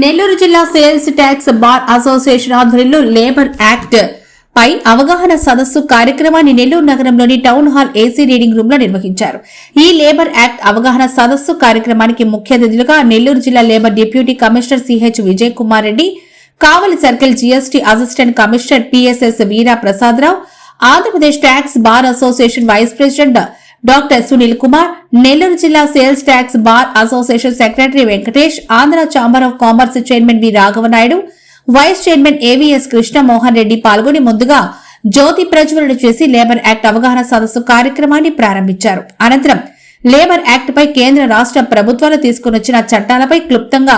నెల్లూరు జిల్లా sales tax bar association ఆధ్వర్యంలో labour act పై అవగాహన సదస్సు కార్యక్రమాన్ని నెల్లూరు నగరంలోని టౌన్ హాల్ ఏసీ రీడింగ్ రూమ్లో నిర్వహించారు. ఈ లేబర్ యాక్ట్ అవగాహన సదస్సు కార్యక్రమానికి ముఖ్య అతిథులుగా నెల్లూరు జిల్లా labour deputy commissioner CH Vijay Kumar Reddy Kavali circle GST assistant commissioner PSS Veera Prasadarao Andhra Pradesh tax bar association vice president doctor Sunil Kumar Nellore జిల్లా sales tax bar association secretary Venkatesh Andhra chamber of commerce chairman V Raghavanaidu vice chairman AVS Krishnamohan Reddy పాల్గొని ముందుగా జ్యోతి ప్రజ్వలన చేసి labour act అవగాహన సదస్సు కార్యక్రమాన్ని ప్రారంభించారు. అనంతరం లేబర్ యాక్ట్ పై కేంద్ర రాష్ట్ర ప్రభుత్వాలు తీసుకునొచ్చిన చట్టాలపై క్లుప్తంగా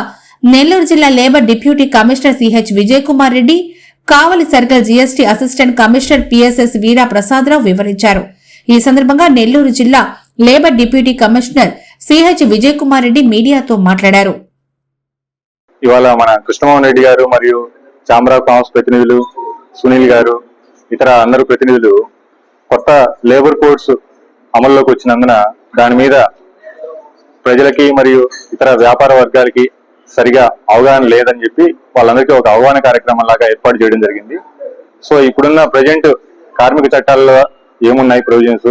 నెల్లూరు జిల్లా labour deputy commissioner CH Vijay Kumar Reddy Kavali circle GST assistant commissioner PSS Veera Prasadarao వివరించారు. ఈ సందర్భంగా నెల్లూరు జిల్లా labour deputy commissioner CH Vijay Kumar Reddy మీడియాతో మాట్లాడారు. ఇవాళ మన కృష్ణమోహన్ రెడ్డి గారు మరియు చామరా కామర్స్ ప్రతినిధులు సునీల్ గారు ఇతర అందరు ప్రతినిధులు కొత్త లేబర్ కోడ్స్ అమల్లోకి వచ్చినందున దాని మీద ప్రజలకి మరియు ఇతర వ్యాపార వర్గాలకి సరిగా అవగాహన లేదని చెప్పి వాళ్ళందరికీ ఒక అవగాహన కార్యక్రమం లాగా ఏర్పాటు చేయడం జరిగింది. సో ఇప్పుడున్న ప్రజెంట్ కార్మిక చట్టాల్లో ఏమున్నాయి ప్రొవిజన్స్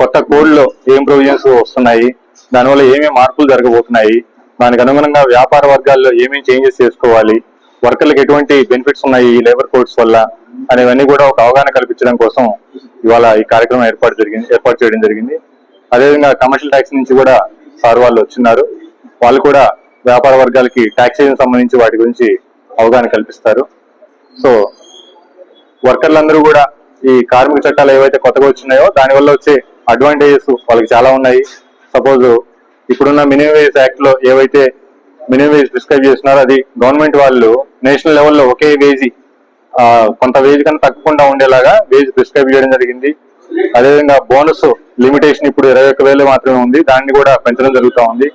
కొత్త కోడ్లో ఏం ప్రొవిజన్స్ వస్తున్నాయి? దానివల్ల ఏమేమి మార్పులు జరగబోతున్నాయి? దానికి అనుగుణంగా వ్యాపార వర్గాల్లో ఏమేమి చేంజెస్ చేసుకోవాలి? వర్కర్లకు ఎటువంటి బెనిఫిట్స్ ఉన్నాయి ఈ లేబర్ కోడ్స్ వల్ల? అనేవన్నీ కూడా ఒక అవగాహన కల్పించడం కోసం ఇవాళ ఈ కార్యక్రమం ఏర్పాటు జరిగింది ఏర్పాటు చేయడం జరిగింది. అదేవిధంగా కమర్షియల్ ట్యాక్స్ నుంచి కూడా సార్ వాళ్ళు వచ్చిన్నారు. వాళ్ళు కూడా వ్యాపార వర్గాలకి ట్యాక్సేషన్ సంబంధించి వాటి గురించి అవగాహన కల్పిస్తారు. సో వర్కర్లందరూ కూడా ఈ కార్మిక చట్టాలు ఏవైతే కొత్తగా వచ్చినాయో దానివల్ల వచ్చే అడ్వాంటేజెస్ వాళ్ళకి చాలా ఉన్నాయి. సపోజ్ ఇప్పుడున్న మినిమం వేజ్ యాక్ట్లో ఏవైతే మినిమం వేజ్ ప్రిస్క్రైబ్ చేస్తున్నారో అది గవర్నమెంట్ వాళ్ళు నేషనల్ లెవెల్లో ఒకే వేజ్ కొంత వేజ్ కన్నా తగ్గకుండా ఉండేలాగా వేజ్ ప్రిస్క్రైబ్ చేయడం జరిగింది. అదేవిధంగా బోనస్ లిమిటేషన్ ఇప్పుడు ఇరవై ఒక్క వేలు మాత్రమే ఉంది. దాన్ని కూడా పెంచడం జరుగుతూ ఉంది.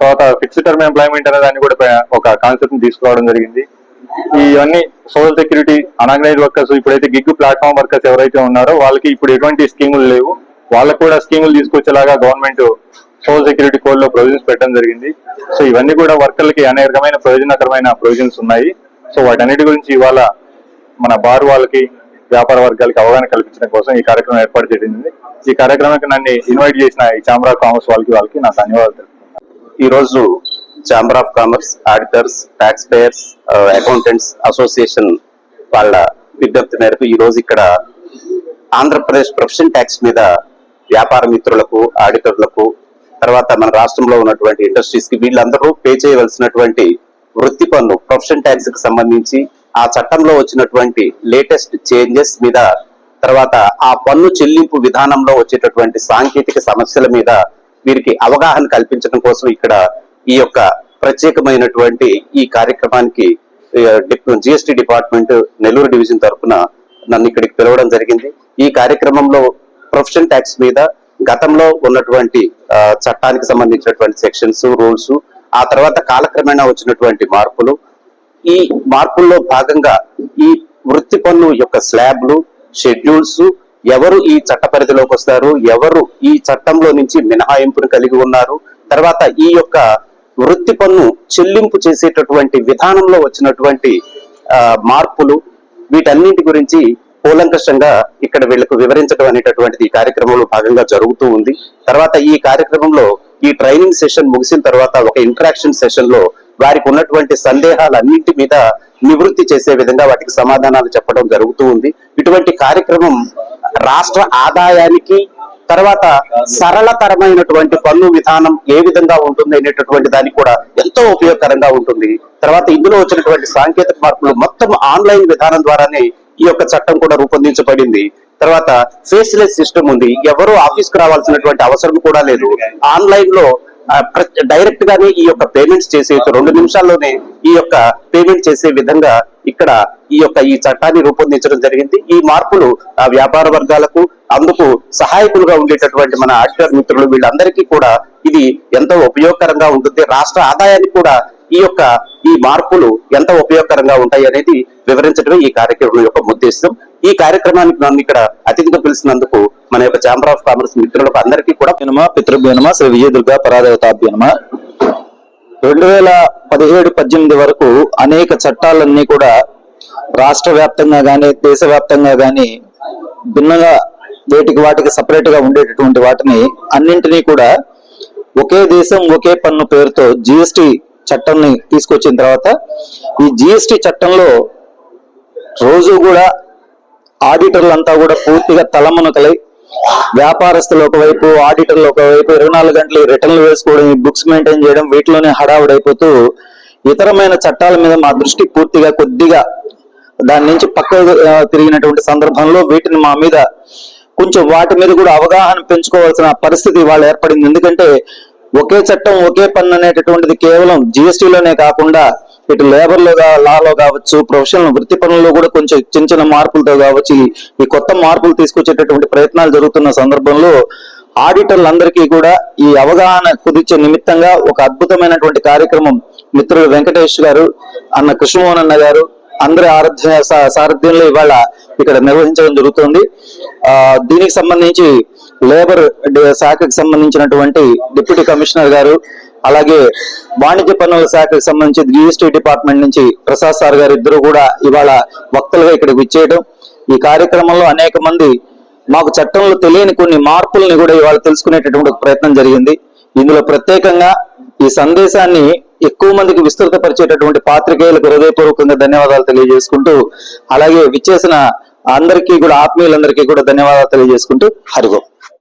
తర్వాత ఫిక్స్డ్ టర్మ్ ఎంప్లాయ్మెంట్ అనే దాన్ని కూడా ఒక కాన్సెప్ట్ తీసుకోవడం తీసుకురావడం జరిగింది. ఇవన్నీ సోషల్ సెక్యూరిటీ అనాగ్నైజ్ వర్కర్స్ ఇప్పుడైతే గిగ్ ప్లాట్ఫామ్ వర్కర్స్ ఎవరైతే ఉన్నారో వాళ్ళకి ఇప్పుడు ఎటువంటి స్కీములు లేవు. వాళ్ళకు కూడా స్కీములు తీసుకొచ్చేలాగా గవర్నమెంట్ సోషల్ సెక్యూరిటీ కోడ్లో ప్రొవిజన్స్ పెట్టడం జరిగింది. సో ఇవన్నీ కూడా వర్కర్లకి అనేక రకమైన ప్రయోజనకరమైన ప్రొవిజన్స్ ఉన్నాయి. సో వాటన్నిటి గురించి ఇవాళ మన బార్ వాళ్ళకి వ్యాపార వర్గాలకి అవగాహన కల్పించడం కోసం ఈ కార్యక్రమం ఏర్పాటు చేయడం ఈ కార్యక్రమానికి నన్ను ఇన్వైట్ చేసిన ఈ చామరా కామర్స్ వాళ్ళకి వాళ్ళకి నా ధన్యవాదాలు ఈ రోజు chamber of commerce auditors tax payers accountants association వాళ్ళ విజ్ఞప్తి మేరకు ఈ రోజు ఇక్కడ ఆంధ్రప్రదేశ్ ప్రొఫెషన్ ట్యాక్స్ మీద వ్యాపార మిత్రులకు ఆడిటర్లకు తర్వాత మన రాష్ట్రంలో ఉన్నటువంటి ఇండస్ట్రీస్కి వీళ్ళందరూ పే చేయవలసినటువంటి వృత్తి పన్ను ప్రొఫెషన్ ట్యాక్స్కి సంబంధించి ఆ చట్టంలో వచ్చినటువంటి లేటెస్ట్ చేంజెస్ మీద తర్వాత ఆ పన్ను చెల్లింపు విధానంలో వచ్చేటటువంటి సాంకేతిక సమస్యల మీద వీరికి అవగాహన కల్పించడం కోసం ఇక్కడ ఈ యొక్క ప్రత్యేకమైనటువంటి ఈ కార్యక్రమానికి జిఎస్టి డిపార్ట్మెంట్ నెల్లూరు డివిజన్ తరఫున నన్ను ఇక్కడికి పిలవడం జరిగింది. ఈ కార్యక్రమంలో ప్రొఫెషన్ ట్యాక్స్ మీద గతంలో ఉన్నటువంటి చట్టానికి సంబంధించినటువంటి సెక్షన్స్ రూల్స్ ఆ తర్వాత కాలక్రమేణా వచ్చినటువంటి మార్పులు ఈ మార్పుల్లో భాగంగా ఈ వృత్తి పన్ను యొక్క స్లాబ్లు షెడ్యూల్స్ ఎవరు ఈ చట్ట పరిధిలోకి వస్తారు ఎవరు ఈ చట్టంలో నుంచి మినహాయింపును కలిగి ఉన్నారు తర్వాత ఈ యొక్క వృత్తి పన్ను చెల్లింపు చేసేటటువంటి విధానంలో వచ్చినటువంటి మార్పులు వీటన్నింటి గురించి కూలంకషంగా ఇక్కడ వీళ్ళకు వివరించడం అనేటటువంటిది ఈ కార్యక్రమంలో భాగంగా జరుగుతూ ఉంది. తర్వాత ఈ కార్యక్రమంలో ఈ ట్రైనింగ్ సెషన్ ముగిసిన తర్వాత ఒక ఇంటరాక్షన్ సెషన్లో వారికి ఉన్నటువంటి సందేహాలన్నింటి మీద నివృత్తి చేసే విధంగా వాటికి సమాధానాలు చెప్పడం జరుగుతూ ఉంది. ఇటువంటి కార్యక్రమం రాష్ట్ర ఆదాయానికి తర్వాత సరళతరమైనటువంటి పన్ను విధానం ఏ విధంగా ఉంటుంది అనేటటువంటి దానికి కూడా ఎంతో ఉపయోగకరంగా ఉంటుంది. తర్వాత ఇందులో వచ్చినటువంటి సాంకేతిక మార్పులు మొత్తం ఆన్లైన్ విధానం ద్వారానే ఈ యొక్క చట్టం కూడా రూపొందించబడింది. తర్వాత ఫేస్లెస్ సిస్టమ్ ఉంది. ఎవరు ఆఫీస్కు రావాల్సినటువంటి అవసరం కూడా లేదు. ఆన్లైన్లో డైరెక్ట్ గానే ఈ యొక్క పేమెంట్స్ చేసేయచ్చు రెండు నిమిషాల్లోనే ఈ యొక్క పేమెంట్ చేసే విధంగా ఇక్కడ ఈ యొక్క ఈ చట్టాన్ని రూపొందించడం జరిగింది. ఈ మార్పులు ఆ వ్యాపార వర్గాలకు అందుకు సహాయకులుగా ఉండేటటువంటి మన ఆడిటర్ మిత్రులు వీళ్ళందరికీ కూడా ఇది ఎంతో ఉపయోగకరంగా ఉంటుంది. రాష్ట్ర ఆదాయాన్ని కూడా ఈ యొక్క ఈ మార్పులు ఎంత ఉపయోగకరంగా ఉంటాయి అనేది వివరించడమే ఈ కార్యక్రమం యొక్క ఉద్దేశం. ఈ కార్యక్రమానికి నన్ను ఇక్కడ అతిథిగా పిలిచినందుకు మన యొక్క ఛాంబర్ ఆఫ్ కామర్స్ మిత్రులకు అందరికీ కూడా భీనమ పితృభ్యనమ శ్రీ విజయ దుర్గా పరాదేవతాభ్యనమ రెండు వేల పదిహేడు పద్దెనిమిది వరకు అనేక చట్టాలన్నీ కూడా రాష్ట్ర వ్యాప్తంగా కానీ దేశవ్యాప్తంగా కానీ భిన్నంగా వేటికి వాటికి సపరేట్గా ఉండేటటువంటి వాటిని అన్నింటినీ కూడా ఒకే దేశం ఒకే పన్ను పేరుతో జిఎస్టి చట్టాన్ని తీసుకొచ్చిన తర్వాత ఈ జిఎస్టి చట్టంలో రోజు కూడా ఆడిటర్లంతా కూడా పూర్తిగా తలమునకలై వ్యాపారస్తులు ఒకవైపు ఆడిటర్లు ఒకవైపు ఇరవై నాలుగు గంటలు రిటర్న్లు వేసుకోవడం బుక్స్ మెయింటైన్ చేయడం వీటిలోనే హడావుడైపోతూ ఇతరమైన చట్టాల మీద మా దృష్టి పూర్తిగా కొద్దిగా దాని నుంచి పక్కకు తిరిగినటువంటి సందర్భంలో వీటిని మా మీద కొంచెం వాటి మీద కూడా అవగాహన పెంచుకోవాల్సిన పరిస్థితి వాళ్ళు ఏర్పడింది. ఎందుకంటే ఒకే చట్టం ఒకే పన్ను అనేటటువంటిది కేవలం జిఎస్టీలోనే లోనే కాకుండా ఇటు లేబర్లో లాలో కావచ్చు ప్రొఫెషనల్ వృత్తి పనుల్లో కూడా కొంచెం చిన్న చిన్న మార్పులతో కావచ్చు ఈ- కొత్త మార్పులు తీసుకొచ్చేటటువంటి ప్రయత్నాలు జరుగుతున్న సందర్భంలో ఆడిటర్లందరికీ కూడా ఈ అవగాహన కుదిర్చే నిమిత్తంగా ఒక అద్భుతమైనటువంటి కార్యక్రమం మిత్రుడు వెంకటేష్ గారు అన్న కృష్ణమోహన్ అన్న గారు అందరి ఆరాధ్య సారథ్యంలో ఇవాళ ఇక్కడ నిర్వహించడం జరుగుతుంది. ఆ దీనికి సంబంధించి లేబర్ శాఖకు సంబంధించినటువంటి డిప్యూటీ కమిషనర్ గారు అలాగే వాణిజ్య పన్నుల శాఖకు సంబంధించి జిఎస్టీ డిపార్ట్మెంట్ నుంచి ప్రసాద్ సార్ గారు ఇద్దరు కూడా ఇవాళ వక్తలుగా ఇక్కడికి విచ్చేయడం ఈ కార్యక్రమంలో అనేక మంది మాకు చట్టంలో తెలియని కొన్ని మార్పుల్ని కూడా ఇవాళ తెలుసుకునేటటువంటి ప్రయత్నం జరిగింది. ఇందులో ప్రత్యేకంగా ఈ సందేశాన్ని ఎక్కువ మందికి విస్తృతపరిచేటటువంటి పాత్రికేయులకు హృదయపూర్వకంగా ధన్యవాదాలు తెలియజేసుకుంటూ అలాగే విచ్చేసిన అందరికీ కూడా ఆత్మీయులందరికీ కూడా ధన్యవాదాలు తెలియజేసుకుంటూ హరిగో